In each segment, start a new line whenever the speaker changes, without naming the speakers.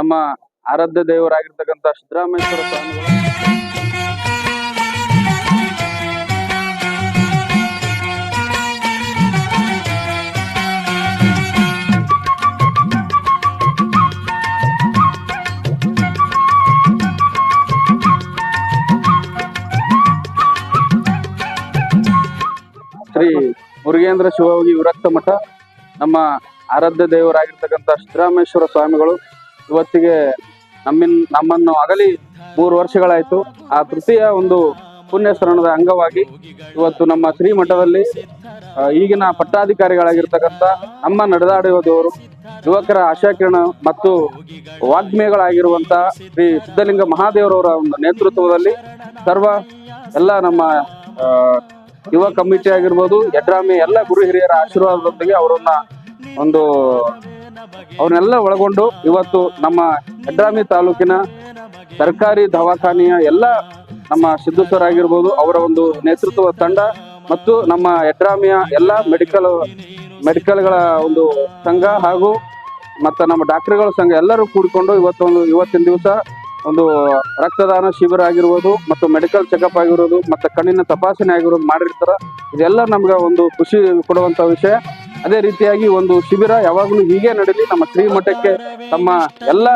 ನಮ್ಮ ಆರಾಧ್ಯ ದೇವರಾಗಿರ್ತಕ್ಕಂತ ಸಿದ್ದರಾಮೇಶ್ವರ ಸ್ವಾಮಿಗಳು ಶ್ರೀ ಮುರುಗೇಂದ್ರ ಶಿವಯೋಗಿ ವಿರಕ್ತ ಮಠ, ನಮ್ಮ ಆರಾಧ್ಯ ದೇವರಾಗಿರ್ತಕ್ಕಂಥ ಸಿದ್ದರಾಮೇಶ್ವರ ಸ್ವಾಮಿಗಳು ಇವತ್ತಿಗೆ ನಮ್ಮಿನ್ ನಮ್ಮನ್ನು ಅಗಲಿ ಮೂರು ವರ್ಷಗಳಾಯಿತು. ಆ ತೃತೀಯ ಒಂದು ಪುಣ್ಯ ಸ್ಮರಣದ ಅಂಗವಾಗಿ ಇವತ್ತು ನಮ್ಮ ಶ್ರೀಮಠದಲ್ಲಿ ಮಠದಲ್ಲಿ ಈಗಿನ ಪಟ್ಟಾಧಿಕಾರಿಗಳಾಗಿರ್ತಕ್ಕಂಥ ನಮ್ಮ ನಡೆದಾಡುವುದವರು ಯುವಕರ ಆಶಾಕಿರಣ ಮತ್ತು ವಾಗ್ಮಿಗಳಾಗಿರುವಂತಹ ಶ್ರೀ ಸಿದ್ಧಲಿಂಗ ಮಹಾದೇವರವರ ಒಂದು ನೇತೃತ್ವದಲ್ಲಿ ಸರ್ವ ಎಲ್ಲ ನಮ್ಮ ಯುವ ಕಮಿಟಿ ಆಗಿರ್ಬೋದು ಯಡ್ರಾಮಿ ಎಲ್ಲ ಗುರು ಹಿರಿಯರ ಆಶೀರ್ವಾದದೊಂದಿಗೆ ಅವರನ್ನ ಒಂದು ಅವ್ರನ್ನೆಲ್ಲ ಒಳಗೊಂಡು ಇವತ್ತು ನಮ್ಮ ಹೆಡ್ರಾಮಿ ತಾಲೂಕಿನ ಸರ್ಕಾರಿ ದವಾಖಾನೆಯ ಎಲ್ಲ ನಮ್ಮ ಸಿದ್ದು ಸರ್ ಆಗಿರ್ಬೋದು ಅವರ ಒಂದು ನೇತೃತ್ವ ತಂಡ ಮತ್ತು ನಮ್ಮ ಹೆಡ್ರಾಮಿಯ ಎಲ್ಲ ಮೆಡಿಕಲ್, ಮೆಡಿಕಲ್ಗಳ ಒಂದು ಸಂಘ ಹಾಗೂ ಮತ್ತು ನಮ್ಮ ಡಾಕ್ಟರ್ಗಳ ಸಂಘ ಎಲ್ಲರೂ ಕೂಡಿಕೊಂಡು ಇವತ್ತೊಂದು ಇವತ್ತಿನ ದಿವಸ ಒಂದು ರಕ್ತದಾನ ಶಿಬಿರ ಆಗಿರ್ಬೋದು ಮತ್ತು ಮೆಡಿಕಲ್ ಚೆಕಪ್ ಆಗಿರೋದು ಮತ್ತು ಕಣ್ಣಿನ ತಪಾಸಣೆ ಆಗಿರೋದು ಮಾಡಿರ್ತಾರೆ. ಇದೆಲ್ಲ ನಮ್ಗೆ ಒಂದು ಖುಷಿ ಕೊಡುವಂಥ ವಿಷಯ. ಅದೇ ರೀತಿಯಾಗಿ ಒಂದು ಶಿಬಿರ ಯಾವಾಗಲೂ ಹೀಗೆ ನಡೆಯಲಿ ನಮ್ಮ ಶ್ರೀಮಠಕ್ಕೆ ತಮ್ಮ ಎಲ್ಲ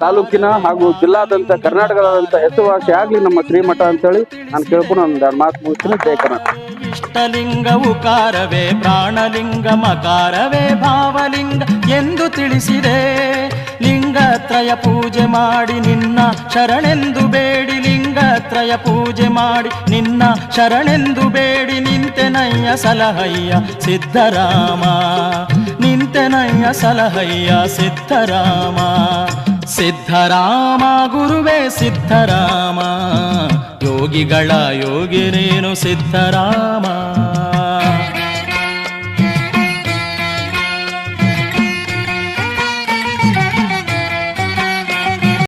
ತಾಲೂಕಿನ ಹಾಗೂ ಜಿಲ್ಲಾದಂತ ಕರ್ನಾಟಕದಾದಂತ ಹೆಸರುವಾಸಿ ಆಗ್ಲಿ ನಮ್ಮ ಶ್ರೀಮಠ ಅಂತೇಳಿ ನಾನು ಕೇಳ್ಕೊಂಡು ಒಂದು ಮಾತು ಮುಗಿಸ್ತೀನಿ. ಜಯ ಕರ್ನಾಟಕ.
ಇಷ್ಟಲಿಂಗವು ಕಾರವೇ ಪ್ರಾಣಲಿಂಗ ಮಕಾರವೇ ಭಾವಲಿಂಗ ಎಂದು ತಿಳಿಸಿದೆ. ಲಿಂಗತ್ರಯ ಪೂಜೆ ಮಾಡಿ ನಿನ್ನ ಶರಣೆಂದು ಬೇಡಿ ಲಿಂಗತ್ರಯ ಪೂಜೆ ಮಾಡಿ ನಿನ್ನ ಶರಣೆಂದು ಬೇಡಿ ನಿಂತೆನಯ್ಯ ಸಲಹಯ್ಯ ಸಿದ್ಧರಾಮ. ನಿಂತೆನಯ್ಯ ಸಲಹಯ್ಯ ಸಿದ್ಧರಾಮ. ಸಿದ್ಧರಾಮ ಗುರುವೇ ಸಿದ್ಧರಾಮ. ಯೋಗಿಗಳ ಯೋಗಿ ನೀನು ಸಿದ್ಧರಾಮ.